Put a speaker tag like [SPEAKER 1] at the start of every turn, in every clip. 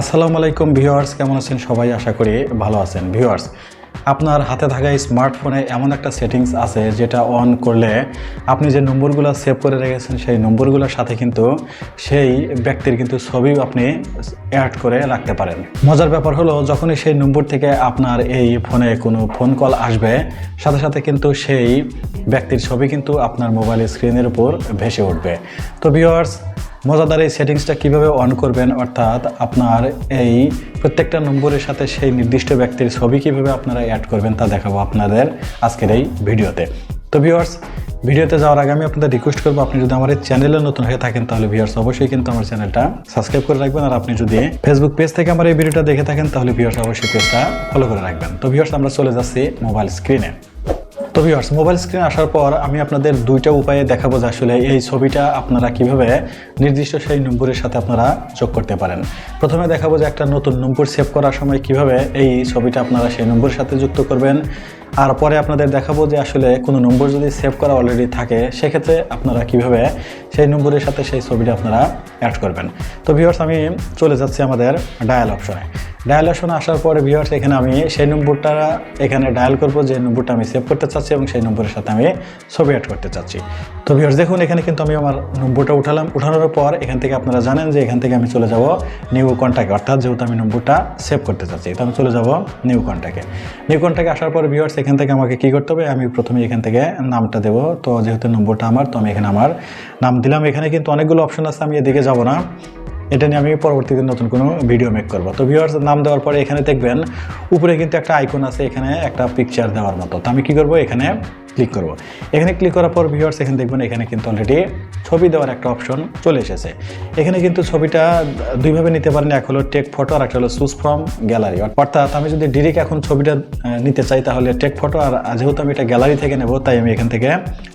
[SPEAKER 1] আসসালামু আলাইকুম ভিউয়ার্স, কেমন আছেন সবাই? আশা করি ভালো আছেন। ভিউয়ার্স, আপনার হাতে থাকা স্মার্টফোনে এমন একটা সেটিংস আছে যেটা অন করলে আপনি যে নম্বরগুলো সেভ করে রেখেছেন, সেই নম্বরগুলোর সাথে কিন্তু সেই ব্যক্তির কিন্তু ছবি আপনি অ্যাড করে রাখতে পারেন। মজার ব্যাপার হলো, যখনই সেই নম্বর থেকে আপনার এই ফোনে কোনো ফোন কল আসবে, সাথে সাথে কিন্তু সেই ব্যক্তির ছবি কিন্তু আপনার মোবাইল স্ক্রিনের উপর ভেসে উঠবে। তো ভিউয়ার্স মজাদার এই সেটিংসটা কীভাবে অন করবেন, অর্থাৎ আপনার এই প্রত্যেকটা নম্বরের সাথে সেই নির্দিষ্ট ব্যক্তির ছবি কীভাবে আপনারা অ্যাড করবেন তা দেখাবো আপনাদের আজকের এই ভিডিওতে। তো ভিউয়ার্স ভিডিওতে যাওয়ার আগে আমি আপনাদের রিকোয়েস্ট করব, আপনি যদি আমার এই চ্যানেলে নতুন হয়ে থাকেন, তাহলে ভিউয়ার্স অবশ্যই কিন্তু আমার চ্যানেলটা সাবস্ক্রাইব করে রাখবেন, আর আপনি যদি ফেসবুক পেজ থেকে আমার এই ভিডিওটা দেখে থাকেন, তাহলে ভিউয়ার্স অবশ্যই পেজটা ফলো করে রাখবেন। তো ভিউয়ার্স আমরা চলে যাচ্ছি মোবাইল স্ক্রিনে তো ভিউয়ার্স মোবাইল স্ক্রিন আসার পর আমি আপনাদের দুইটা উপায়ে দেখাবো যে আসলে এই ছবিটা আপনারা কীভাবে নির্দিষ্ট সেই নম্বরের সাথে আপনারা যোগ করতে পারেন। প্রথমে দেখাবো যে একটা নতুন নম্বর সেভ করার সময় কীভাবে এই ছবিটা আপনারা সেই নম্বরের সাথে যুক্ত করবেন। আর পরে আপনাদের দেখাবো যে আসলে কোনো নম্বর যদি সেভ করা অলরেডি থাকে, সেক্ষেত্রে আপনারা কীভাবে সেই নম্বরের সাথে সেই ছবিটা আপনারা অ্যাড করবেন। তো ভিউয়ার্স আমি চলে যাচ্ছি আমাদের ডায়াল অপশনে ডায়াল আসার পরে ভিউয়ার্স এখানে আমি সেই নম্বরটা এখানে ডায়াল করব, যে নম্বরটা আমি সেভ করতে চাচ্ছি এবং সেই নম্বরের সাথে আমি ছবি অ্যাড করতে চাচ্ছি। তো ভিউয়ার্স দেখুন, এখানে কিন্তু আমি আমার নম্বরটা উঠালাম। উঠানোর পর এখান থেকে আপনারা জানেন যে এখান থেকে আমি চলে যাব নিউ কন্ট্যাক্ট অর্থাৎ যেহেতু আমি নম্বরটা সেভ করতে চাচ্ছি, তো আমি চলে যাব নিউ কন্ট্যাক্টে নিউ কন্ট্যাক্টে আসার পর ভিউয়ার্স এখান থেকে আমাকে কী করতে হবে? আমি প্রথমে এখান থেকে নামটা দেবো। তো যেহেতু নম্বরটা আমার, তো আমি এখানে আমার নাম দিলাম। এখানে কিন্তু অনেকগুলো অপশন আছে, আমি এদিকে যাব না। এটা নিয়ে আমি পরবর্তীতে নতুন কোনো ভিডিও মেক করব। তো ভিউয়ার্স নাম দেওয়ার পরে এখানে দেখবেন, উপরে কিন্তু একটা আইকন আছে, এখানে একটা পিকচার দেওয়ার মতো। তো আমি কী করব? এখানে ক্লিক করব। এখানে ক্লিক করার পর ভিউয়ার্স এখানে দেখবেন এখানে কিন্তু অলরেডি ছবি দেওয়ার একটা অপশন চলে এসেছে। এখানে কিন্তু ছবিটা দুইভাবে নিতে পারেন, এক হলো টেক ফটো আর একটা হলো চুজ ফ্রম গ্যালারি অর্থাৎ আমি যদি ডিরেক্ট এখন ছবিটা নিতে চাই, তাহলে টেক ফটো আর যেহেতু আমি এটা গ্যালারি থেকে নেব, তাই আমি এখান থেকে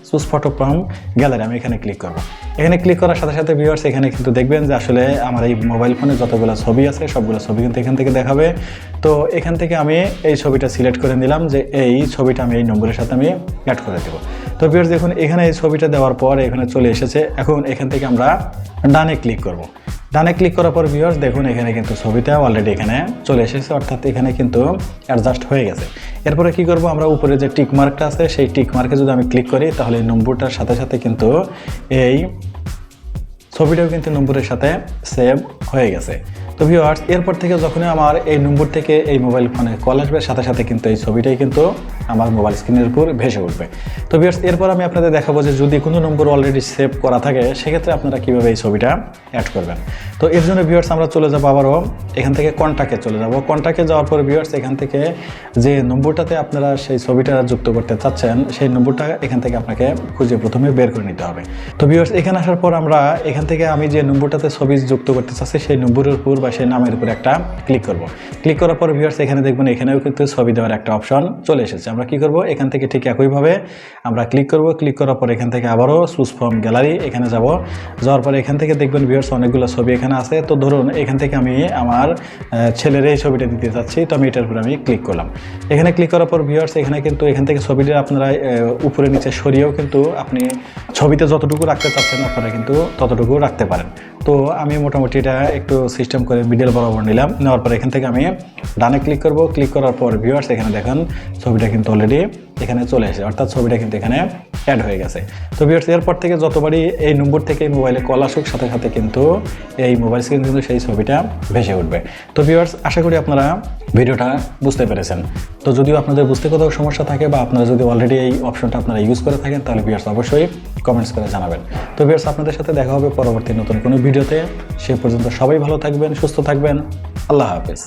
[SPEAKER 1] চুজ ফটো ফ্রম গ্যালারি আমি এখানে ক্লিক করব। এখানে ক্লিক করার সাথে সাথে ভিউয়ার্স এখানে কিন্তু দেখবেন যে আসলে আমার এই মোবাইল ফোনে যতগুলো ছবি আছে, সবগুলো ছবি কিন্তু এখান থেকে দেখাবে। তো এখান থেকে আমি এই ছবিটা সিলেক্ট করে নিলাম যে এই ছবিটা আমি এই নম্বরের সাথে আমি অ্যাড করে দেবো। তো ভিউয়ার্স দেখুন, এখানে এই ছবিটা দেওয়ার পর এখানে চলে এসেছে। এখন এখান থেকে আমরা ডানে ক্লিক করব। ডানে ক্লিক করার পর ভিউয়ার্স দেখুন এখানে কিন্তু ছবিটা অলরেডি এখানে চলে এসেছে, অর্থাৎ এখানে কিন্তু অ্যাডজাস্ট হয়ে গেছে। এরপরে কি করব আমরা? উপরে যে টিক মার্কটা আছে, সেই টিক মার্কে যদি আমি ক্লিক করি, তাহলে নম্বরটার সাথে সাথে কিন্তু এই ছবিটাও কিন্তু নম্বরের সাথে সেভ হয়ে গেছে। তো ভিউয়ার্স এরপর থেকে যখনই আমার এই নম্বর থেকে এই মোবাইল ফোনে কল আসবে, সাথে সাথে কিন্তু এই ছবিটাই কিন্তু আমার মোবাইল স্ক্রিনের উপর ভেসে উঠবে। তো ভিউয়ার্স এরপর আমি আপনাদের দেখাবো যে যদি কোনো নম্বর অলরেডি সেভ করা থাকে, সেক্ষেত্রে আপনারা কীভাবে এই ছবিটা অ্যাড করবেন? তো এর জন্য ভিউয়ার্স আমরা চলে যাব আবারও এখান থেকে কন্ট্যাক্টে চলে যাব। কন্ট্যাক্টে যাওয়ার পর ভিউয়ার্স এখান থেকে যে নম্বরটাতে আপনারা সেই ছবিটা যুক্ত করতে চাচ্ছেন, সেই নম্বরটা এখান থেকে আপনাকে খুঁজে প্রথমে বের করে নিতে হবে। তো ভিউয়ার্স এখানে আসার পর আমরা এখান থেকে আমি যে নম্বরটাতে ছবি যুক্ত করতে চাচ্ছি, সেই নম্বরের উপর বা সেই নামের উপর একটা ক্লিক করব। ক্লিক করার পর ভিউয়ার্স এখানে দেখবেন এখানেও কিন্তু ছবি দেওয়ার একটা অপশন চলে এসেছে। আমরা কি করব? এখান থেকে ঠিক একইভাবে আমরা ক্লিক করব। ক্লিক করার পর এখান থেকে আবারও চুজ ফ্রম গ্যালারি এখানে যাব। যাওয়ার পর এখান থেকে দেখবেন ভিউয়ার্স অনেকগুলো ছবি এখানে আছে, তো ধরুন এখান থেকে আমি আমার ছেলের এই ছবিটা দিতে চাচ্ছি তো আমি এটার উপর আমি ক্লিক করলাম। এখানে ক্লিক করার পর ভিউয়ার্স এখানে কিন্তু এখান থেকে ছবিটা আপনারা উপরে নিচে সরিয়েও কিন্তু আপনি ছবিতে যতটুকু রাখতে চাচ্ছেন, আপনারা কিন্তু ততটুকু রাখতে পারেন। তো আমি মোটামুটি এটা একটু সিস্টেম করে মিডল বরাবর নিলাম। নেওয়ার পর এখান থেকে আমি ডানে ক্লিক করব। ক্লিক করার পর ভিউয়ার্স এখানে দেখেন ছবিটা কিন্তু অলরেডি এখানে চলে এসেছে অর্থাৎ ছবিটা কিন্তু এখানে অ্যাড হয়ে গেছে। তো ভিউয়ার্স এরপর থেকে যতবারই এই নম্বর থেকে মোবাইলে কল আসুক, সাথে সাথে কিন্তু এই মোবাইল স্ক্রিন কিন্তু সেই ছবিটা ভেসে উঠবে। তো ভিউয়ার্স আশা করি আপনারা ভিডিওটা বুঝতে পেরেছেন। তো যদিও আপনাদের বুঝতে কোথাও সমস্যা থাকে বা আপনারা যদি অলরেডি এই অপশনটা আপনারা ইউজ করে থাকেন, তাহলে ভিউয়ার্স অবশ্যই কমেন্টস করে জানাবেন। তো ভিউয়ার্স আপনাদের সাথে দেখা হবে পরবর্তী নতুন কোনো ভিডিওতে। সে পর্যন্ত সবাই ভালো থাকবেন, সুস্থ থাকবেন। আল্লাহ হাফেজ।